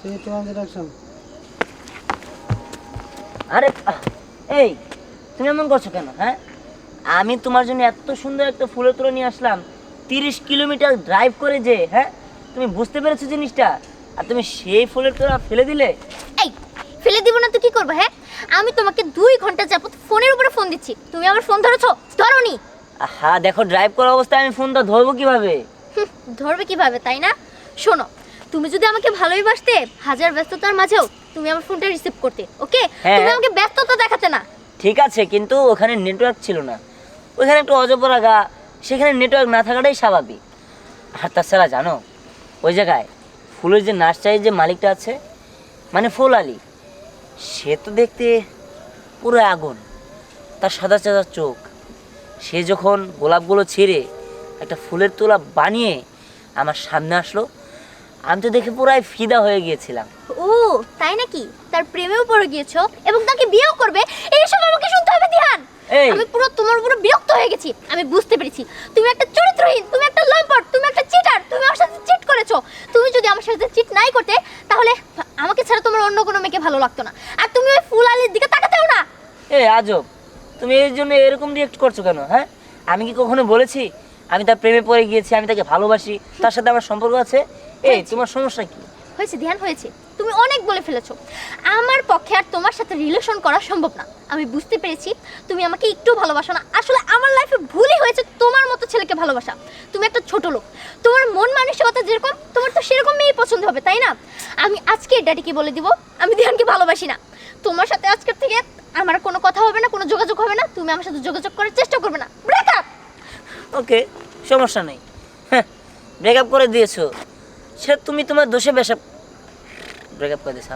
Three two আরে এই তুমি এমন করছ কেন হ্যাঁ? আমি তোমার জন্য এত সুন্দর একটা ফুলের তোড়া নিয়ে আসলাম তিরিশ কিলোমিটার ড্রাইভ করে যে হ্যাঁ? তুমি বুঝতে পেরেছ জিনিসটা? আর তুমি সেই ফুলের তোড়া ফেলে দিলে? এই ফেলে দিব না তো কি করব হ্যাঁ? আমি তোমাকে দুই ঘণ্টা যাবত ফোনের উপরে ফোন দিচ্ছি। তুমি আমার ফোন ধরেছো? ধরোনি। হ্যাঁ দেখো ড্রাইভ করা অবস্থায় আমি ফোনটা ধরবো কীভাবে? ধরবে কীভাবে তাই না? শোনো তুমি যদি আমাকে ভালোই বাসতে হাজার ব্যস্ততার মাঝেও তুমি আমার ফোনটা রিসিভ করতে ওকে হ্যাঁ। তুমি আমাকে ব্যস্ততা দেখাতে না। ঠিক আছে কিন্তু ওখানে নেটওয়ার্ক ছিল না। ওখানে একটু অজপরা গা সেখানে নেটওয়ার্ক না থাকাটাই স্বাভাবিক। আর তাছাড়া জানো ওই জায়গায় ফুলের যে নার্সারির যে মালিকটা আছে মানে ফুল আলী সে তো দেখতে পুরো আগুন। তার সাদা সাদা চোখ। সে যখন গোলাপগুলো ছিঁড়ে একটা ফুলের তোলা বানিয়ে আমার সামনে আসলো আমি তো দেখে পুরাই ফিদা হয়ে গিয়েছিলাম। ও তাই নাকি? তার প্রেমেও পড়ে গিয়েছো এবং তাকে বিয়েও করবে এইসব আমাকে শুনতে হবে ধ্যান! এই। আমি পুরো তোমার উপরে বিরক্ত হয়ে গেছি আমি বুঝতে পেরেছি। তুমি একটা চরিত্রহীন তুমি একটা লম্পট তুমি একটা চিটার তুমি আমার সাথে চিট করেছ। তুমি যদি আমার সাথে চিট নাই করতে তাহলে আমাকে ছাড়া তোমার অন্য কোনো মেয়েকে ভালো লাগতো না। আর তুমি ওই ফুল আলির দিকে তাকাতেও না! এ আজব! তুমি এর জন্য এরকম রিয়েক্ট করছ কেন হ্যাঁ? আমি কি কখনো বলেছি আমি তার প্রেমে পড়ে গিয়েছি আমি তাকে ভালোবাসি তার সাথে আমার সম্পর্ক আছে? এই তোমার সমস্যা কি? হয়েছে ধ্যান হয়েছে। তুমি অনেক বলে ফেলেছো। আমার পক্ষে আর তোমার সাথে রিলেশন করা সম্ভব না। আমি বুঝতে পেরেছি তুমি আমাকে একটু ভালোবাসো না। আসলে আমার লাইফে ভুলই হয়েছে তোমার মতো ছেলেকে ভালোবাসা। তুমি একটা ছোট লোক। তোমার মন মানসিকতা যেরকম তোমার তো সেরকম মেয়েই পছন্দ হবে তাই না? আমি আজকে ড্যাডিকে বলে দিব আমি ধ্যানকে ভালোবাসি না। তোমার সাথে আজকের থেকে আমার কোনো কথা হবে না কোনো যোগাযোগ হবে না। তুমি আমার সাথে যোগাযোগ করার চেষ্টা করবে না। ব্রেকআপ ওকে সমস্যা নেই। হ্যাঁ ব্রেকআপ করে দিয়েছ। সে তুমি তোমার দোষে বেশা ব্রেকআপ করে দিয়েছ